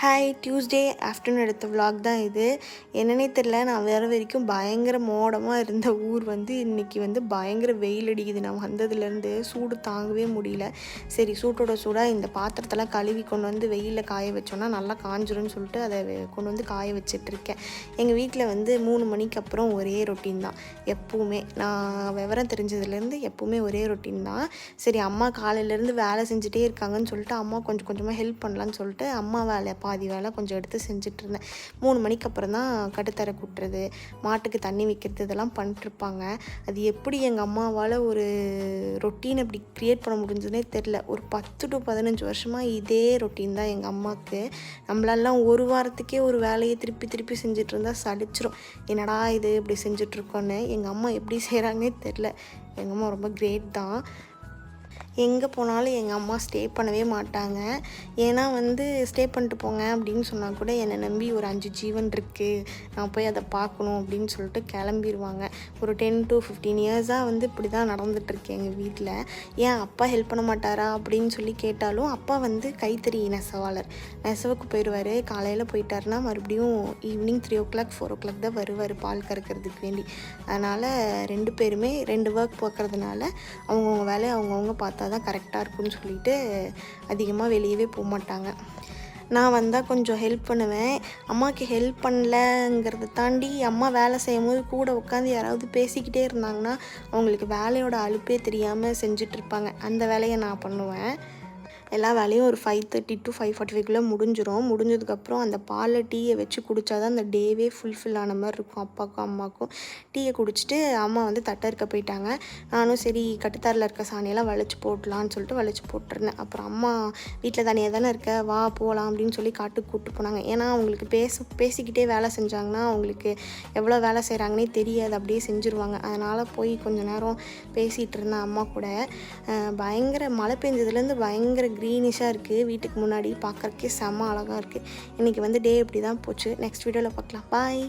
Hi Tuesday afternoon எடுத்த vlog தான் இது. என்னன்னே தெரில நான் வர வரைக்கும் பயங்கர மோடமாக இருந்த ஊர் வந்து இன்றைக்கி வந்து பயங்கர வெயில் அடிக்குது. நான் வந்ததுலேருந்து சூடு தாங்கவே முடியல. சரி சூட்டோட சூடாக இந்த பாத்திரத்தெல்லாம் கழுவி கொண்டு வந்து வெயிலில் காய வச்சோன்னா நல்லா காஞ்சிரும்னு சொல்லிட்டு அதை கொண்டு வந்து காய வச்சிட்ருக்கேன் எங்கள் வீட்டில் வந்து மூணு மணிக்கு அப்புறம் ஒரே ரொட்டீன் தான். எப்போவுமே. நான் விவரம் தெரிஞ்சதுலேருந்து எப்போவுமே ஒரே ரொட்டீன் தான். சரி அம்மா காலையிலேருந்து வேலை செஞ்சுட்டே இருக்காங்கன்னு சொல்லிட்டு அம்மா கொஞ்சம் கொஞ்சமாக ஹெல்ப் பண்ணலான்னு சொல்லிட்டு அம்மா வேலை பாதி வேலை கொஞ்சம் எடுத்து செஞ்சிட்ருந்தேன். மூணு மணிக்கு அப்புறம் தான் கட்டுத்தரை கூட்டுறது மாட்டுக்கு தண்ணி வைக்கிறது இதெல்லாம் பண்ணிட்டுருப்பாங்க அது எப்படி எங்கள் அம்மாவால் ஒரு ரொட்டீன் அப்படி க்ரியேட் பண்ண முடிஞ்சதுனே தெரில ஒரு பத்து டு பதினஞ்சு வருஷமாக இதே ரொட்டீன் தான் எங்கள் அம்மாவுக்கு நம்மளெல்லாம் ஒரு வாரத்துக்கே ஒரு வேலையை திருப்பி திருப்பி செஞ்சுட்டு இருந்தால் சலிச்சிரும். என்னடா இது இப்படி செஞ்சிட்ருக்கோன்னு எங்கள் அம்மா எப்படி செய்கிறாங்கன்னே தெரில எங்கள் அம்மா ரொம்ப கிரேட் தான். எங்கே போனாலும் எங்கள் அம்மா ஸ்டே பண்ணவே மாட்டாங்க. ஏன்னா வந்து ஸ்டே பண்ணிட்டு போங்க அப்படின்னு சொன்னால் கூட என்னை நம்பி ஒரு அஞ்சு ஜீவன் இருக்குது நான் போய் அதை பார்க்கணும் அப்படின்னு சொல்லிட்டு கிளம்பிடுவாங்க ஒரு டென் டு ஃபிஃப்டீன் இயர்ஸாக வந்து இப்படி தான் நடந்துகிட்ருக்கு எங்கள் வீட்டில் ஏன் அப்பா ஹெல்ப் பண்ண மாட்டாரா அப்படின்னு சொல்லி கேட்டாலும் அப்பா வந்து கைத்தறி நெசவாளர். நெசவுக்கு போயிடுவார் காலையில் போயிட்டாருன்னா மறுபடியும் evening three o'clock four o'clock தான் வருவார் பால் கறக்கிறதுக்கு வேண்டி. அதனால் ரெண்டு பேருமே ரெண்டு ஒர்க் பார்க்குறதுனால அவங்கவுங்க வேலையை அவங்கவுங்க பார்த்தா தான் கரெக்டாக இருக்கும்னு சொல்லிட்டு அதிகமாக வெளியவே போக மாட்டாங்க நான் வந்தால் கொஞ்சம் ஹெல்ப் பண்ணுவேன். அம்மாவுக்கு ஹெல்ப் பண்ணலங்கிறத தாண்டி அம்மா வேலை செய்யும் போது கூட உட்காந்து யாராவது பேசிக்கிட்டே இருந்தாங்கன்னா அவங்களுக்கு வேலையோட அலுப்பே தெரியாமல் செஞ்சிட்ருப்பாங்க அந்த வேலையை நான் பண்ணுவேன். எல்லா வேலையும் ஒரு five thirty to five forty ஃபைவ்குள்ளே முடிஞ்சிடும் முடிஞ்சதுக்கப்புறம் அந்த பாலை டீயை வச்சு குடித்தா தான் அந்த டேவே ஃபுல்ஃபில் ஆன மாதிரி இருக்கும். அப்பாவுக்கும் அம்மாவுக்கும் டீயை குடிச்சிட்டு அம்மா வந்து தட்டை இருக்க போயிட்டாங்க. நானும் சரி கட்டுத்தாரில் இருக்க சாணியெல்லாம் வளைச்சி போடலான்னு சொல்லிட்டு வளைச்சி போட்டிருந்தேன். அப்புறம் அம்மா வீட்டில் தனியாக தானே இருக்க? வா போகலாம் அப்படின்னு சொல்லி காட்டுக்கு கூப்பிட்டு போனாங்க. ஏன்னா அவங்களுக்கு பேச பேசிக்கிட்டே வேலை செஞ்சாங்கன்னா அவங்களுக்கு எவ்வளோ வேலை செய்கிறாங்கன்னே தெரியாது. அப்படியே செஞ்சுருவாங்க. அதனால் போய் கொஞ்ச நேரம் பேசிகிட்டு இருந்தேன் அம்மா கூட. பயங்கர மழை பெஞ்சதுலேருந்து பயங்கர க்ரீனிஷாக இருக்குது வீட்டுக்கு முன்னாடி பார்க்குறக்கே செம்ம அழகாக இருக்குது இன்றைக்கி வந்து டே இப்படி தான் போச்சு நெக்ஸ்ட் வீடியோவில் பார்க்கலாம். பாய்